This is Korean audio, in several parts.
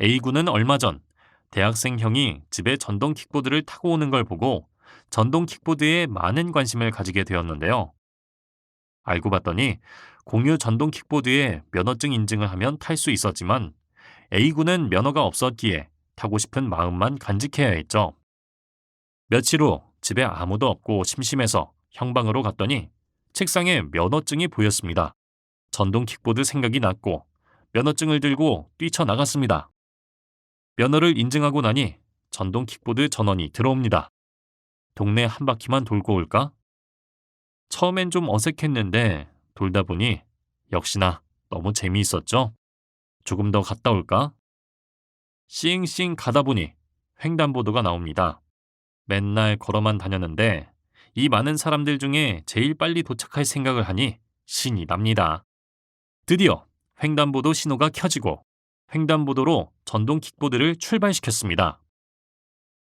A군은 얼마 전 대학생 형이 집에 전동 킥보드를 타고 오는 걸 보고 전동 킥보드에 많은 관심을 가지게 되었는데요. 알고 봤더니 공유 전동 킥보드에 면허증 인증을 하면 탈 수 있었지만 A군은 면허가 없었기에 타고 싶은 마음만 간직해야 했죠. 며칠 후 집에 아무도 없고 심심해서 형방으로 갔더니 책상에 면허증이 보였습니다. 전동 킥보드 생각이 났고 면허증을 들고 뛰쳐나갔습니다. 면허를 인증하고 나니 전동 킥보드 전원이 들어옵니다. 동네 한 바퀴만 돌고 올까? 처음엔 좀 어색했는데 돌다 보니 역시나 너무 재미있었죠? 조금 더 갔다 올까? 싱싱 가다 보니 횡단보도가 나옵니다. 맨날 걸어만 다녔는데 이 많은 사람들 중에 제일 빨리 도착할 생각을 하니 신이 납니다. 드디어 횡단보도 신호가 켜지고 횡단보도로 전동 킥보드를 출발시켰습니다.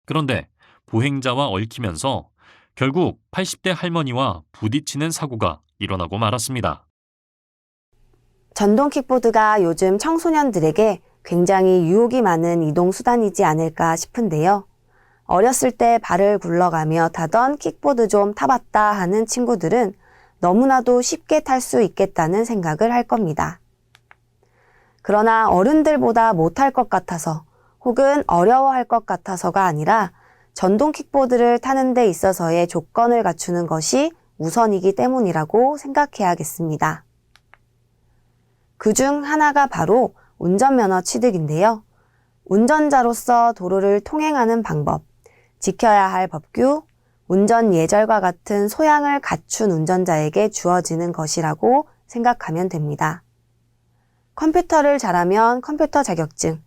그런데 보행자와 얽히면서 결국 80대 할머니와 부딪히는 사고가 일어나고 말았습니다. 전동 킥보드가 요즘 청소년들에게 굉장히 유혹이 많은 이동 수단이지 않을까 싶은데요. 어렸을 때 발을 굴러가며 타던 킥보드 좀 타봤다 하는 친구들은 너무나도 쉽게 탈 수 있겠다는 생각을 할 겁니다. 그러나 어른들보다 못할 것 같아서 혹은 어려워할 것 같아서가 아니라 전동 킥보드를 타는 데 있어서의 조건을 갖추는 것이 우선이기 때문이라고 생각해야겠습니다. 그 중 하나가 바로 운전면허 취득인데요. 운전자로서 도로를 통행하는 방법, 지켜야 할 법규, 운전 예절과 같은 소양을 갖춘 운전자에게 주어지는 것이라고 생각하면 됩니다. 컴퓨터를 잘하면 컴퓨터 자격증,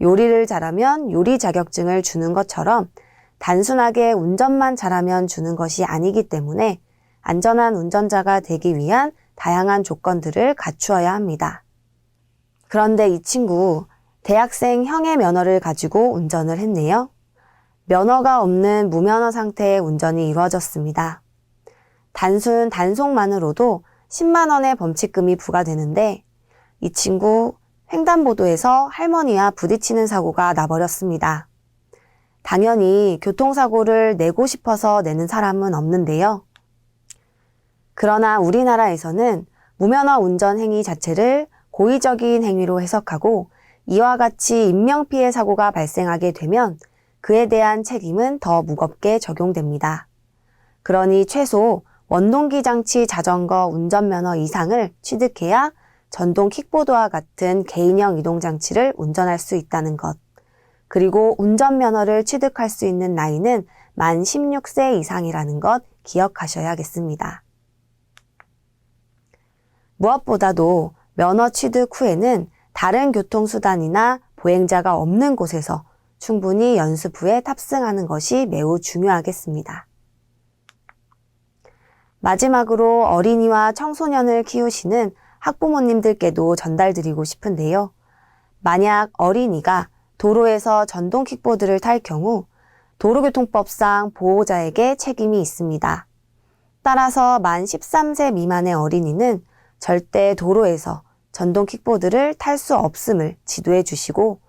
요리를 잘하면 요리 자격증을 주는 것처럼 단순하게 운전만 잘하면 주는 것이 아니기 때문에 안전한 운전자가 되기 위한 다양한 조건들을 갖추어야 합니다. 그런데 이 친구 대학생 형의 면허를 가지고 운전을 했네요. 면허가 없는 무면허 상태의 운전이 이루어졌습니다. 단순 단속만으로도 10만 원의 범칙금이 부과되는데 이 친구 횡단보도에서 할머니와 부딪히는 사고가 나버렸습니다. 당연히 교통사고를 내고 싶어서 내는 사람은 없는데요. 그러나 우리나라에서는 무면허 운전 행위 자체를 고의적인 행위로 해석하고 이와 같이 인명피해 사고가 발생하게 되면 그에 대한 책임은 더 무겁게 적용됩니다. 그러니 최소 원동기 장치 자전거 운전면허 이상을 취득해야 전동 킥보드와 같은 개인형 이동장치를 운전할 수 있다는 것. 그리고 운전면허를 취득할 수 있는 나이는 만 16세 이상이라는 것 기억하셔야겠습니다. 무엇보다도 면허 취득 후에는 다른 교통수단이나 보행자가 없는 곳에서 충분히 연습 후에 탑승하는 것이 매우 중요하겠습니다. 마지막으로 어린이와 청소년을 키우시는 학부모님들께도 전달드리고 싶은데요. 만약 어린이가 도로에서 전동 킥보드를 탈 경우 도로교통법상 보호자에게 책임이 있습니다. 따라서 만 13세 미만의 어린이는 절대 도로에서 전동 킥보드를 탈 수 없음을 지도해 주시고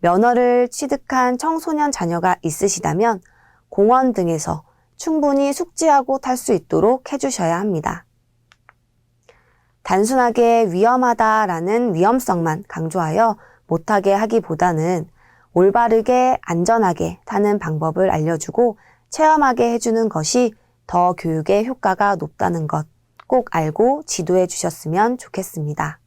면허를 취득한 청소년 자녀가 있으시다면 공원 등에서 충분히 숙지하고 탈 수 있도록 해주셔야 합니다. 단순하게 위험하다라는 위험성만 강조하여 못하게 하기보다는 올바르게 안전하게 타는 방법을 알려주고 체험하게 해주는 것이 더 교육의 효과가 높다는 것 꼭 알고 지도해 주셨으면 좋겠습니다.